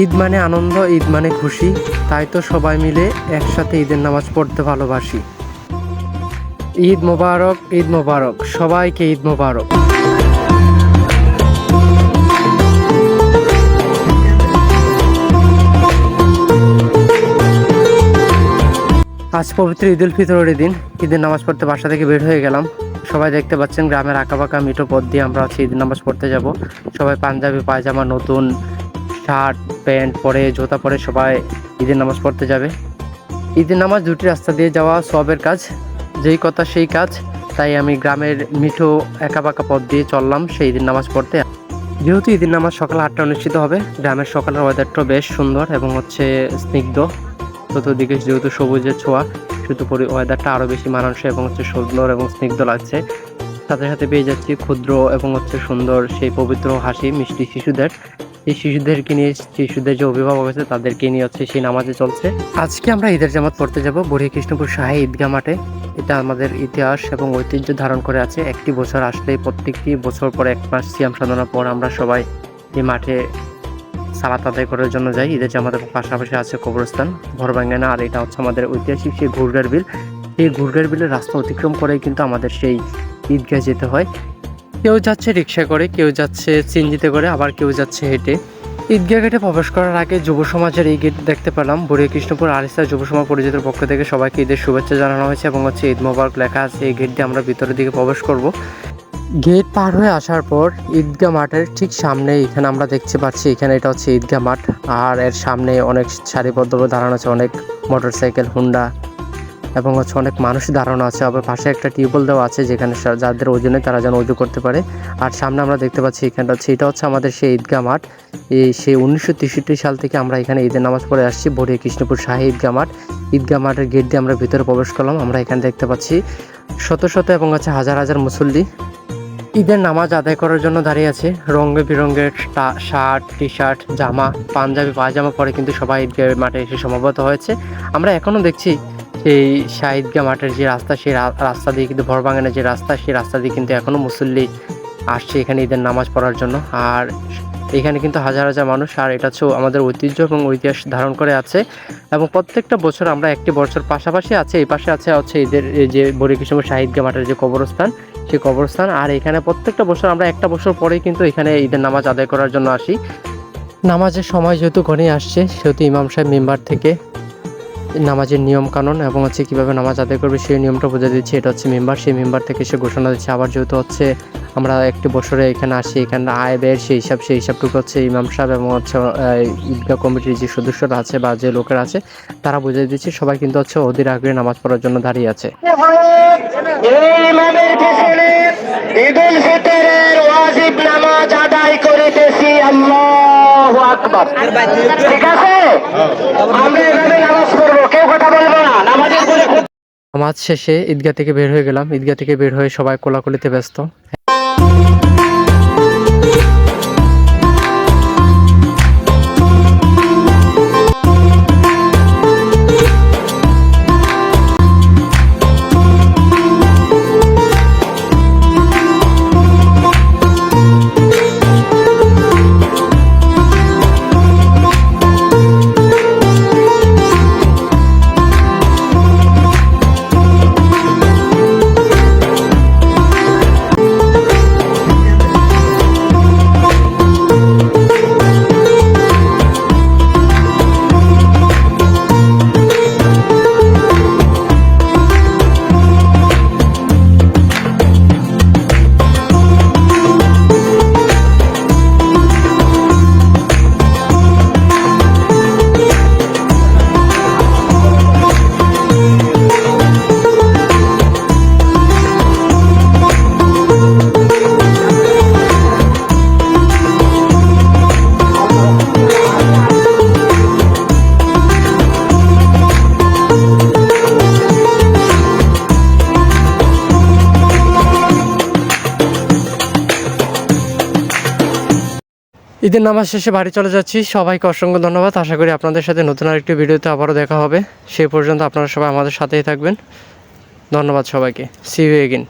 ঈদ মানে আনন্দ, ঈদ মানে খুশি। তাই তো সবাই মিলে একসাথে ঈদের নামাজ পড়তে ভালোবাসি। ঈদ মোবারক ঈদ মোবারক। সবাইকে ঈদ মোবারক। আজ পবিত্র ঈদ উল ফিতরের দিন। ঈদের নামাজ পড়তে বাসা থেকে বের হয়ে গেলাম। সবাই দেখতে পাচ্ছেন গ্রামের আঁকা আঁকাবাঁকা মিঠো পথ দিয়ে আমরা হচ্ছে ঈদের নামাজ পড়তে যাব। সবাই পাঞ্জাবি, পায়জামা, নতুন শার্ট, প্যান্ট পরে, জুতা পরে সবাই ঈদের নামাজ পড়তে যাবে। ঈদের নামাজ দুটি রাস্তা দিয়ে যাওয়া সবের কাজ, যেই কথা সেই কাজ। তাই আমি গ্রামের মিঠো একাবাঁকা পথ দিয়ে চললাম সেই ঈদের নামাজ পড়তে। যেহেতু ঈদের নামাজ সকাল আটটা অনুষ্ঠিত হবে, গ্রামের সকালের ওয়েদারটা বেশ সুন্দর এবং হচ্ছে স্নিগ্ধ। চতুর্দিকে যেহেতু সবুজের ছোঁয়া শুধু পরি ওয়েদারটা আরও বেশি মানানসই এবং হচ্ছে সুন্দর এবং স্নিগ্ধ লাগছে। সাথে সাথে পেয়ে যাচ্ছি ক্ষুদ্র এবং হচ্ছে সুন্দর সেই পবিত্র হাসি মিষ্টি শিশুদের। এই শিশুদেরকে নিয়ে, শিশুদের যে অভিভাবক আছে তাদেরকে নিয়ে হচ্ছে সেই নামাজে চলছে। আজকে আমরা ঈদের জামাত পড়তে যাব বড়ি কৃষ্ণপুর শাহী ঈদগাহ মাঠে। এটা আমাদের ইতিহাস এবং ঐতিহ্য ধারণ করে আছে। একটি বছর আসলে প্রত্যেকটি বছর পরে এক মাস সিয়াম সাধনার পর আমরা সবাই এই মাঠে সালাত আদায় করার জন্য যাই। ঈদের জামাতের পাশাপাশি আছে কবরস্থান ভরবাঙ্গানা আর এটা হচ্ছে আমাদের ঐতিহাসিক সেই ঘুরগার বিল। এই ঘুরগার বিলের রাস্তা অতিক্রম করেই কিন্তু আমাদের সেই ঈদগাহ যেতে হয়। কেউ যাচ্ছে রিক্সা করে, কেউ যাচ্ছে চিনজিতে করে, আবার কেউ যাচ্ছে হেঁটে। ঈদগাহ গেটে প্রবেশ করার আগে যুব সমাজের এই গেট দেখতে পেলাম। বুড়িয়া কৃষ্ণপুর আরিসা যুব সমাজ পরিচিতের পক্ষ থেকে সবাইকে ঈদের শুভেচ্ছা জানানো হয়েছে এবং হচ্ছে ঈদ মোবারক লেখা আছে, এই গেট দিয়ে আমরা ভিতরের দিকে প্রবেশ করব। গেট পার হয়ে আসার পর ঈদগাহ মাঠের ঠিক সামনে এখানে আমরা দেখতে পাচ্ছি, এখানে এটা হচ্ছে ঈদগাহ মাঠ। আর এর সামনে অনেক সারিবদ্ধভাবে দাঁড়ানো আছে, অনেক মোটরসাইকেল হুন্ডা এবং হচ্ছে অনেক মানুষ দাঁড়ানো আছে। আবার পাশে একটা টিউবওয়েল দেওয়া আছে যেখানে যাদের ওজনে তারা যেন উজু করতে পারে। আর সামনে আমরা দেখতে পাচ্ছি এখানটা হচ্ছে, এটা হচ্ছে আমাদের সেই ঈদগাহ মাঠ। এই সেই উনিশশো তেষট্টি সাল থেকে আমরা এখানে ঈদের নামাজ পড়ে আসছি বড়িয়া কৃষ্ণপুর শাহী ঈদগাহ মাঠ। ঈদগাহ মাঠের গেট দিয়ে আমরা ভিতরে প্রবেশ করলাম। আমরা এখানে দেখতে পাচ্ছি শত শত এবং হচ্ছে হাজার হাজার মুসল্লি। ঈদের নামাজ আদায় করার জন্য দাঁড়িয়ে আছে। রঙে বেরঙের টা- শার্ট টি শার্ট জামা, পাঞ্জাবি, পায়জামা পরে কিন্তু সবাই ঈদগাহ মাঠে এসে সমাবেত হয়েছে। আমরা এখনও দেখছি সেই শাহিদগাহ মাঠের যে রাস্তা, সেই রাস্তা দিয়ে কিন্তু ভরবাগানের যে রাস্তা, সেই রাস্তা দিয়ে কিন্তু এখনও মুসল্লি আসছে এখানে ঈদের নামাজ পড়ার জন্য। আর এখানে কিন্তু হাজার হাজার মানুষ, আর এটা হচ্ছে আমাদের ঐতিহ্য এবং ইতিহাস ধারণ করে আছে। এবং প্রত্যেকটা বছর আমরা একটি বছর পাশাপাশি আছে, এই পাশে আছে হচ্ছে ঈদের এই যে বরিকৃষ্ণ শাহিদগাহ মাঠের যে কবরস্থান, সেই কবরস্থান। আর এখানে প্রত্যেকটা বছর আমরা একটা বছর পরেই কিন্তু এখানে ঈদের নামাজ আদায় করার জন্য আসি। নামাজের সময় যেহেতু ঘনিয়ে আসছে, সেহেতু ইমাম সাহেব মেম্বার থেকে নামাজের নিয়ম কানুন এবং হচ্ছে কীভাবে নামাজ আদায় করবে সেই নিয়মটা বুঝে দিচ্ছে। এটা হচ্ছে মেম্বার। সেই মেম্বার থেকে সে ঘোষণা দিচ্ছে। আবার যেহেতু হচ্ছে আমরা একটি বছরে এখানে আসি এখানে আয় ব্যয়ের সেই হিসাব সেই হিসাবটুকু হচ্ছে ইমাম সাহেব এবং হচ্ছে ঈদগাহ কমিটির যে সদস্যরা আছে বা যে লোকেরা আছে তারা বুঝিয়ে দিচ্ছে। সবাই কিন্তু হচ্ছে অধীর আগ্রহে নামাজ পড়ার জন্য দাঁড়িয়ে আছে। নামাজ আদায় করিতেছি। আল্লাহু ঠিক আছে? আমরা এভাবে নামাজ পড়ব কেউ কথা বলব না নামাজের পরে নামাজ শেষে ঈদগাহ থেকে বের হয়ে গেলাম। ঈদগাহ থেকে বের হয়ে সবাই কোলাকুলিতে ব্যস্ত। ঈদের নামাজ শেষে বাড়ি চলে যাচ্ছি। সবাইকে অসংখ্য ধন্যবাদ। আশা করি আপনাদের সাথে নতুন আরেকটি ভিডিওতে আবারও দেখা হবে। সেই পর্যন্ত আপনারা সবাই আমাদের সাথেই থাকবেন। ধন্যবাদ সবাইকে। C you again